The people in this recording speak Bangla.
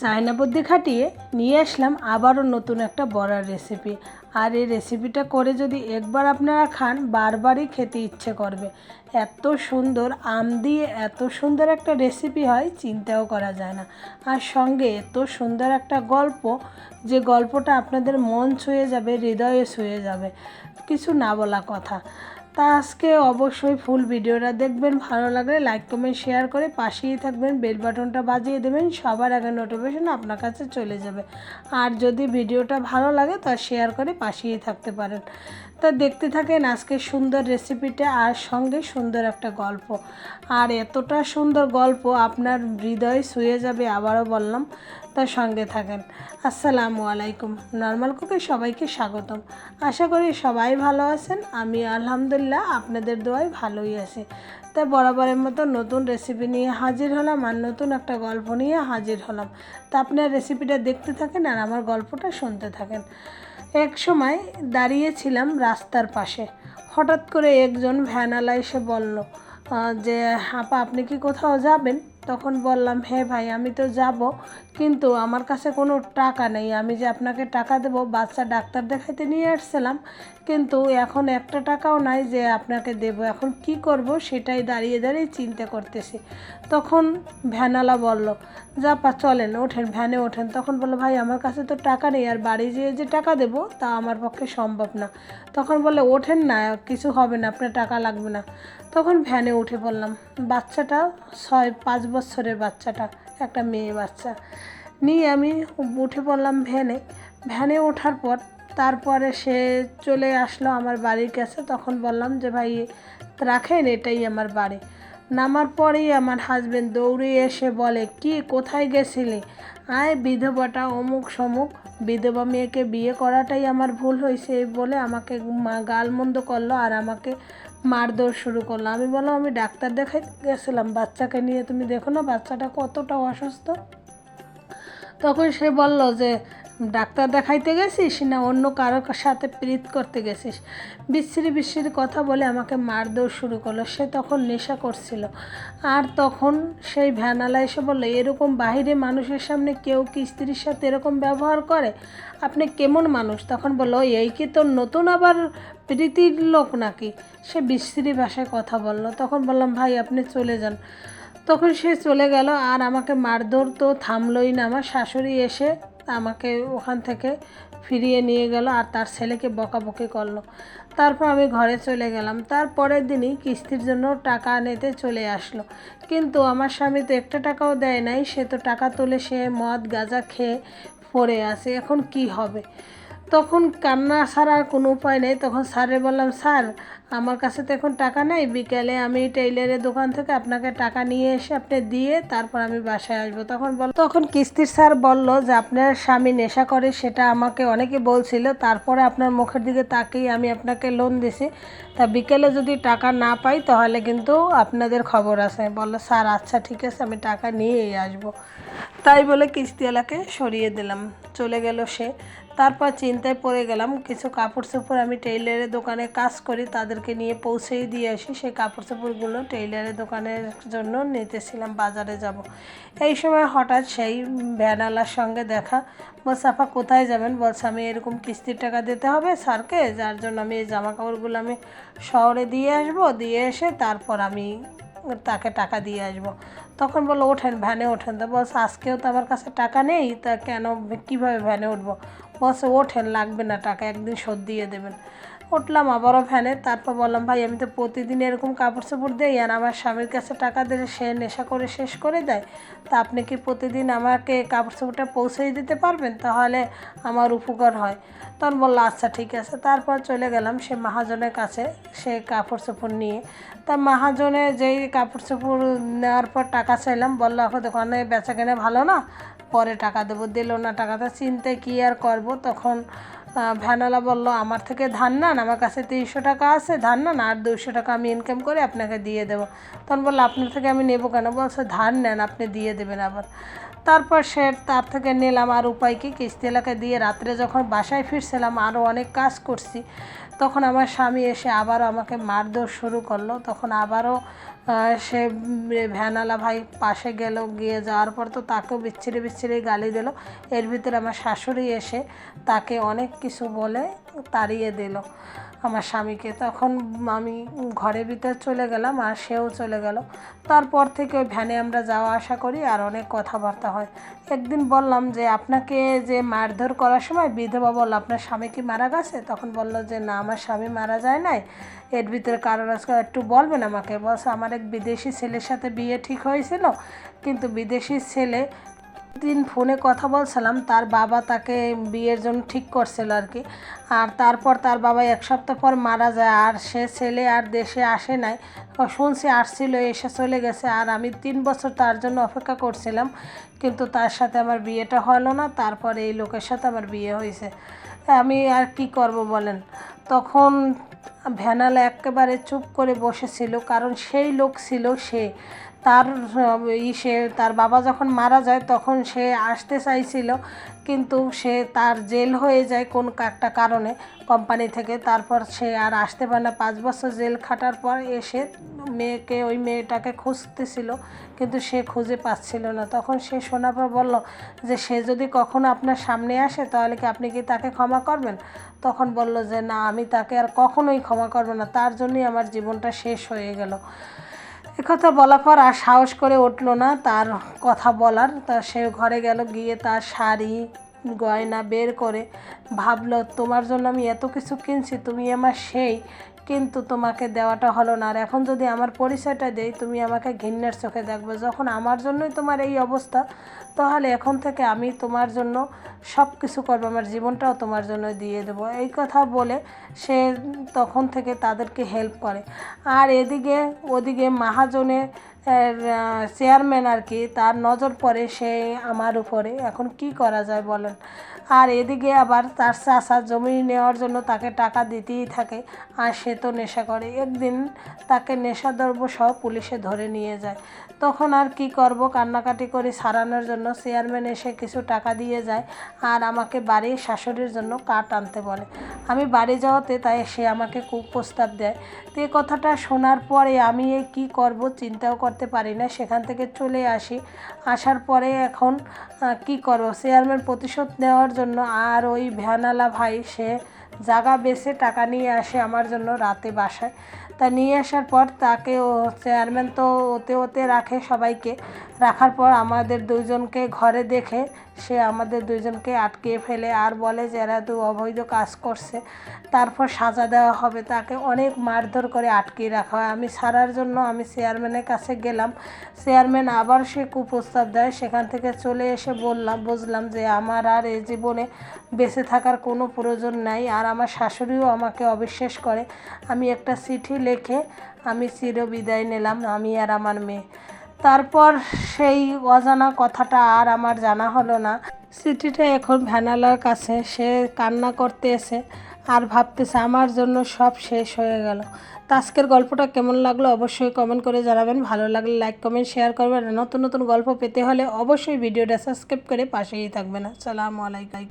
চায়না বুদ্ধি খাটিয়ে নিয়ে আসলাম আবারও নতুন একটা বড়ার রেসিপি আর এই রেসিপিটা করে যদি একবার আপনারা খান, বারবারই খেতে ইচ্ছে করবে। এত সুন্দর আম দিয়ে এত সুন্দর একটা রেসিপি হয়, চিন্তাও করা যায় না। আর সঙ্গে এত সুন্দর একটা গল্প, যে গল্পটা আপনাদের মন ছুঁয়ে যাবে, হৃদয়ে ছুঁয়ে যাবে। কিছু না বলা কথা। তা আজকে অবশ্যই ফুল ভিডিওটা দেখবেন, ভালো লাগলে লাইক কমেন্ট শেয়ার করে পাশেই থাকবেন বেল বাটনটা বাজিয়ে দেবেন, সবার আগে নোটিফিকেশন আপনার কাছে চলে যাবে। আর যদি ভিডিওটা ভালো লাগে তা শেয়ার করে পাশেই থাকতে পারেন। তা দেখতে থাকেন আজকে সুন্দর রেসিপিটা আর সঙ্গে সুন্দর একটা গল্প। আর এতটা সুন্দর গল্প আপনার হৃদয় ছুঁয়ে যাবে, আবারও বললাম। তার সঙ্গে থাকেন। আসসালামু আলাইকুম। নর্মাল কুকে সবাইকে স্বাগতম। আশা করি সবাই ভালো আছেন। আমি আলহামদুলিল্লাহ আপনাদের দোয়ায় ভালোই আছি। তাই বরাবরের মতো নতুন রেসিপি নিয়ে হাজির হলাম আর নতুন একটা গল্প নিয়ে হাজির হলাম। তা আপনার রেসিপিটা দেখতে থাকেন আর আমার গল্পটা শুনতে থাকেন। এক সময় দাঁড়িয়েছিলাম রাস্তার পাশে। হঠাৎ করে একজন ভ্যানালা এসে বলল যে আপা, আপনি কি কোথাও যাবেন? তখন বললাম হ্যাঁ ভাই, আমি তো যাব, কিন্তু আমার কাছে কোনো টাকা নেই। আমি যে আপনাকে টাকা দেবো, বাচ্চা ডাক্তার দেখাইতে নিয়ে আসছিলাম, কিন্তু এখন একটা টাকাও নাই যে আপনাকে দেব। এখন কি করব সেটাই দাঁড়িয়ে দাঁড়িয়ে চিন্তা করতেছি। তখন ভ্যানালা বলল, যা পা, চলেন, ওঠেন, ভ্যানে ওঠেন। তখন বলল, ভাই, আমার কাছে তো টাকা নেই, আর বাড়ি যেয়ে যে টাকা দেবো তা আমার পক্ষে সম্ভব না। তখন বলে ওঠেন না, কিছু হবে না, আপনার টাকা লাগবে না। তখন ভ্যানে উঠে পড়লাম বাচ্চাটা ছয়, পাঁচ বছরের বাচ্চাটা, একটা মেয়ে বাচ্চা। নিয়ে আমি উঠে পড়লাম ভ্যানে। ভ্যানে ওঠার পর তারপরে সে চলে আসলো আমার বাড়ির কাছে। তখন বললাম যে, ভাই, রাখেন, এটাই আমার বাড়ি। নামার পরেই আমার হাজবেন্ড দৌড়ে এসে বলে, কি, কোথায় গেছিলি? আয়, বিধবাটা অমুক সমুক, বিধবা মেয়েকে বিয়ে করাটাই আমার ভুল হয়েছে বলে আমাকে মা গালমন্দ করল আর আমাকে মারধর শুরু করল। আমি বললাম, আমি ডাক্তার দেখাই গেছিলাম, বাচ্চাকে নিয়ে, তুমি দেখো না, বাচ্চাটা কতটা অসুস্থ? তখন সে বলল যে ডাক্তার দেখাইতে গেছিস না অন্য কারোর সাথে প্রীত করতে গেছিস? বিশ্রী বিশ্রী কথা বলে আমাকে মারধর শুরু করল। সে তখন নেশা করছিল। আর তখন সেই ভ্যানালা এসে বলল, এরকম বাহিরে মানুষের সামনে কেউ কি স্ত্রীর সাথে এরকম ব্যবহার করে? আপনি কেমন মানুষ? তখন বলল এই কি তোর নতুন আবার প্রীতির লোক নাকি? সে বিশ্রী ভাষায় কথা বলল। তখন বললাম, ভাই, আপনি চলে যান। তখন সে চলে গেল। আর আমাকে মারধর তো থামলই না। আমার শাশুড়ি এসে আমাকে ওখান থেকে ফিরিয়ে নিয়ে গেল আর তার ছেলেকে বকাবকি করল। তারপর আমি ঘরে চলে গেলাম। তারপরের দিনই কিস্তির জন্য টাকা নিতে চলে আসলো। কিন্তু আমার স্বামী তো একটা টাকাও দেয় নাই। সে তো টাকা তুলে সে মদ, গাঁজা খেয়ে পড়ে আছে। এখন কি হবে? তখন কান্না ছাড়া আর কোনো উপায় নেই। তখন স্যারে বললাম, স্যার, আমার কাছে তো এখন টাকা নেই। বিকেলে আমি টেইলারের দোকান থেকে আপনাকে টাকা নিয়ে এসে আপনি দিয়ে তারপর আমি বাসায় আসব। তখন বল, তখন কিস্তির স্যার বলল যে, আপনার স্বামী নেশা করে, সেটা আমাকে অনেকে বলছিল। তারপরে আপনার মুখের দিকে তাকিয়ে আমি আপনাকে লোন দিছি। তা বিকেলে যদি টাকা না পাই, তাহলে কিন্তু আপনাদের খবর আছে। বলল, স্যার আচ্ছা ঠিক আছে, আমি টাকা নিয়েই আসব। তাই বলে কিস্তিওয়ালাকে সরিয়ে দিলাম। চলে গেল সে। তারপর চিন্তায় পড়ে গেলাম, কিছু কাপড় চোপড় আমি টেইলারের দোকানে কাজ করি, তাদেরকে নিয়ে পৌঁছেই দিয়ে আসি। সেই কাপড় চোপড়গুলো টেইলারের দোকানের জন্য নিতেছিলাম, বাজারে যাব। এই সময় হঠাৎ সেই ভ্যানালার সঙ্গে দেখা আপা কোথায় যাবেন? বলছে, আমি এরকম কিস্তির টাকা দিতে হবে স্যারকে, যার জন্য আমি এই জামা কাপড়গুলো আমি শহরে দিয়ে আসব, দিয়ে এসে তারপর আমি তাকে টাকা দিয়ে আসব। তখন বলল, ওঠেন, ভ্যানে ওঠেন। তো বলছে, আজকেও তো আমার কাছে টাকা নেই, তা কেন, কীভাবে ভ্যানে উঠবো? বলছে ওঠেন, লাগবে না টাকা, একদিন শোধ দিয়ে দেবেন। উঠলাম আবারও ভ্যানে তারপর বললাম, ভাই, আমি তো প্রতিদিন এরকম কাপড় চোপড় দিই, আর আমার স্বামীর কাছে টাকা দিলে সে নেশা করে শেষ করে দেয়। তা আপনি কি প্রতিদিন আমাকে কাপড় চোপড়টা পৌঁছেই দিতে পারবেন? তাহলে আমার উপকার হয়। তখন বলল আচ্ছা ঠিক আছে। তারপর চলে গেলাম সে মাহাজনের কাছে, সে কাপড় চোপড় নিয়ে। তা মাহাজনে যেই কাপড় চোপড় নেওয়ার পর টাকা চাইলাম, বলল এখন দোকানে বেচা কেনে ভালো না? পরে টাকা দেবো, দিল না টাকাটা, চিনতে কী আর করব? তখন ভ্যানওয়ালা বলল, আমার থেকে ধান নান, আমার কাছে তিনশো টাকা আছে, ধান নান, আর দুশো টাকা আমি ইনকাম করে আপনাকে দিয়ে দেবো। তখন বলল, আপনার থেকে আমি নেব কেন? বলছে, ধান নেন, আপনি দিয়ে দেবেন আবার। তারপর সে তার থেকে নিলাম আর উপায় কি? কিস্তি এলাকায় দিয়ে রাত্রে যখন বাসায় ফিরছিলাম আরও অনেক কাজ করছি। তখন আমার স্বামী এসে আবারও আমাকে মারধর শুরু করল। তখন আবারও সে ভ্যানালা ভাই পাশে গেল, গিয়ে যাওয়ার পর তো তাকেও বিচ্ছিরি বিচ্ছিরি গালি দিল। এর ভিতরে আমার শাশুড়ি এসে তাকে অনেক কিছু বলে তাড়িয়ে দিল। আমার স্বামীকে। তখন আমি ঘরের ভিতরে চলে গেলাম আর সেও চলে গেল। তারপর থেকে ওই ভ্যানে আমরা যাওয়া আসা করি আর অনেক কথাবার্তা হয়। একদিন বললাম যে, আপনাকে যে মারধর করার সময় বিধবা বলল, আপনার স্বামী কি মারা গেছে তখন বলল যে, না, আমার স্বামী মারা যায় নাই। এর ভিতরে কারণ আজকে একটু বলবেন আমাকে। বলছে, আমার এক বিদেশি ছেলের সাথে বিয়ে ঠিক হয়েছিল, কিন্তু বিদেশি ছেলে দিন ফোনে কথা বলছিলাম, তার বাবা তাকে বিয়ের জন্য ঠিক করছিল আর কি। আর তারপর তার বাবা এক সপ্তাহ পর মারা যায়, আর সে ছেলে আর দেশে আসে নাই। শুনছি আসছিল, এসে চলে গেছে, আর আমি তিন বছর তার জন্য অপেক্ষা করছিলাম, কিন্তু তার সাথে আমার বিয়েটা হলো না, তারপর এই লোকের সাথে আমার বিয়ে হয়েছে। আমি আর কি করব বলেন? তখন ভ্যানাল একেবারে চুপ করে বসেছিল, কারণ সেই লোক ছিল সে। তার সে, তার বাবা যখন মারা যায় তখন সে আসতে চাইছিল, কিন্তু সে তার জেল হয়ে যায় কোন একটা কারণে কোম্পানি থেকে। তারপর সে আর আসতে পারে না। পাঁচ বছর জেল খাটার পর এসে মেয়েকে, ওই মেয়েটাকে খুঁজতেছিল, কিন্তু সে খুঁজে পাচ্ছিল না। তখন সে পর বলল যে, সে যদি কখনো আপনার সামনে আসে, তাহলে কি আপনি কি তাকে ক্ষমা করবেন? তখন বলল যে, না, আমি তাকে আর কখনোই ক্ষমা করব না। তার জন্যই আমার জীবনটা শেষ হয়ে গেল। একথা বলার পর আর সাহস করে উঠল না তার কথা বলার। তা সে ঘরে গেল, গিয়ে তার শাড়ি, গয়না বের করে ভাবলো, তোমার জন্য আমি এত কিছু কিনছি, তুমি আমার সেই কিন্তু তোমাকে দেওয়াটা হলো না। আর এখন যদি আমার পরিচয়টা দেই, তুমি আমাকে ঘৃণের চোখে দেখবে। যখন আমার জন্যই তোমার এই অবস্থা, তাহলে এখন থেকে আমি তোমার জন্য সব কিছু করব, আমার জীবনটাও তোমার জন্য দিয়ে দেবো। এই কথা বলে সে তখন থেকে তাদেরকে হেল্প করে। আর এদিকে, ওদিকে মাহাজনে চেয়ারম্যান আর কি, তার নজর পড়ে সে আমার উপরে। এখন কি করা যায় বলেন? আর এদিকে আবার তার চাষা জমি নেওয়ার জন্য তাকে টাকা দিতেই থাকে, আর সে তো নেশা করে। একদিন তাকে নেশাদ্রব্য সহ পুলিশে ধরে নিয়ে যায়। তখন আর কি করব, কান্নাকাটি করে সারানোর জন্য চেয়ারম্যান এসে কিছু টাকা দিয়ে যায় আর আমাকে বাড়ির শাশুড়ির জন্য কাঠ আনতে বলে। আমি বাড়ি যাওয়াতে তাই সে আমাকে খুব প্রস্তাব দেয়। তো এই কথাটা শোনার পরে আমি এই কী করব চিন্তাও করতে পারি না, সেখান থেকে চলে আসি। আসার পরে এখন কি করব? চেয়ারম্যান প্রতিশোধ নেওয়ার জন্য আর ওই ভ্যানালা ভাই সে জায়গা বেছে টাকা নিয়ে আসে আমার জন্য রাতে বাসায়। তা নিয়ে আসার পর তাকে ও চেয়ারম্যান তো ওতে ওতে রাখে সবাইকে। রাখার পর আমাদের দুইজনকে ঘরে দেখে সে আমাদের দুইজনকে আটকিয়ে ফেলে আর বলে যে এরা তো অবৈধ কাজ করছে। তারপর সাজা দেওয়া হবে। তাকে অনেক মারধর করে আটকিয়ে রাখা হয়। আমি ছাড়ার জন্য আমি চেয়ারম্যানের কাছে গেলাম। চেয়ারম্যান আবার সে কুপ্রস্তাব দেয়। সেখান থেকে চলে এসে বললাম, বুঝলাম যে আমার আর এই জীবনে বেঁচে থাকার কোনো প্রয়োজন নাই। আর আমার শাশুড়িও আমাকে অবিশ্বাস করে। আমি একটা চিঠি লিখে আমি চির বিদায় নিলাম, আমি আর আমার মেয়ে। তারপর সেই অজানা কথাটা আর আমার জানা হলো না। চিঠিটা এখন ভ্যানালার কাছে, সে কান্না করতে এসে আর ভাবতেছে আমার জন্য সব শেষ হয়ে গেল। তো আজকের গল্পটা কেমন লাগল অবশ্যই কমেন্ট করে জানাবেন। ভালো লাগলে লাইক কমেন্ট শেয়ার করবেন। নতুন নতুন গল্প পেতে হলে অবশ্যই ভিডিওটা সাবস্ক্রাইব করে পাশেই থাকবেন। আসসালামু আলাইকুম।